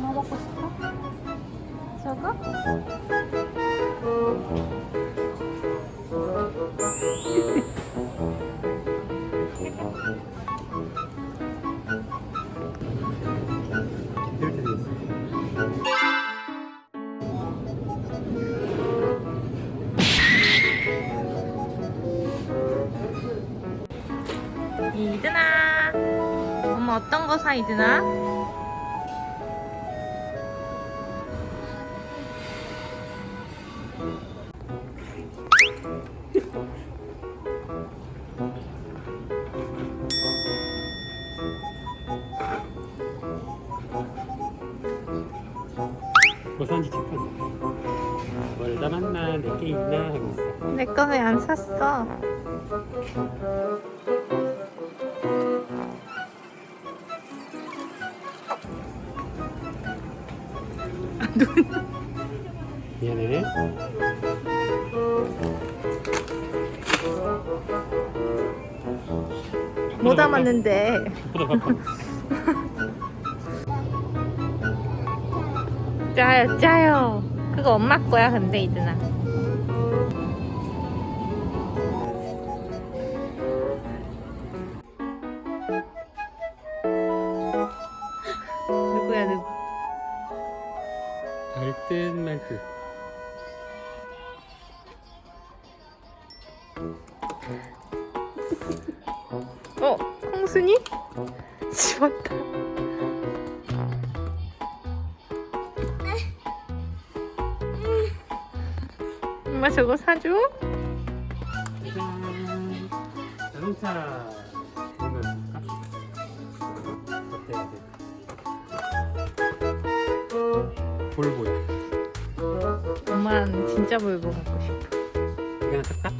Mama gusto? Sogo? 이드나 엄마 어떤 거 사 이드나? 뭐 산지 체크해. 뭘 담았나, 내게 있나 하고 있어. 내 거 왜 안 샀어? 미안해. 뭐 담았는데? 짜요, 짜요. 그거 엄마 거야, 근데 이드나. 누구야, 누구? 달듯 말듯. 어, 홍순이? 집었다. 엄마 저거 사줘? 자동차. 볼보야. 엄마는 진짜 볼보 갖고 싶어. 이거 살까?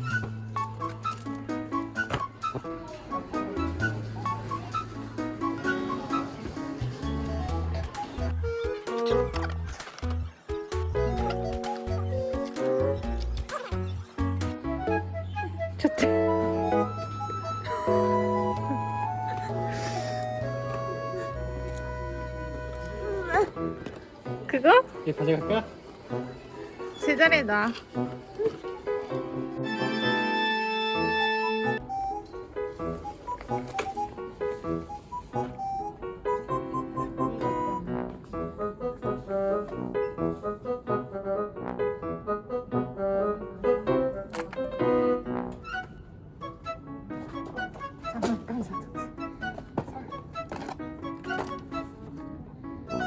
그거? 이거 가져갈까? 제자리에 놔.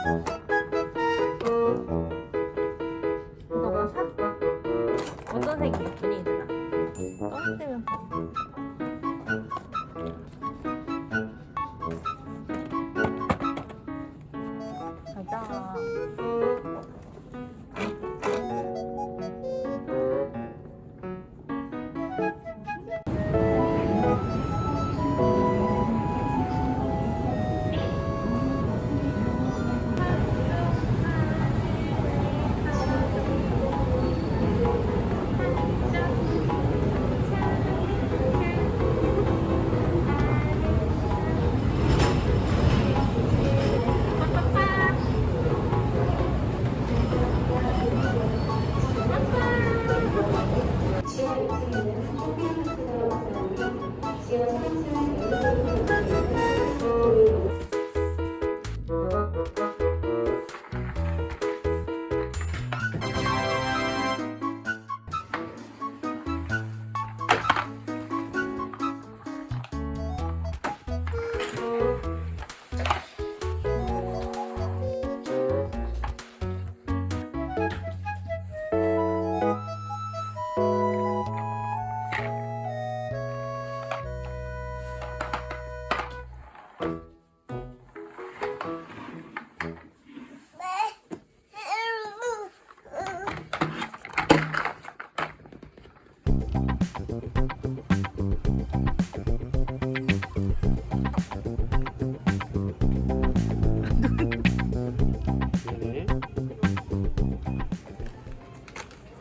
이거 뭐 사? 어떤 색이 예쁘니 얘들아? 검은색은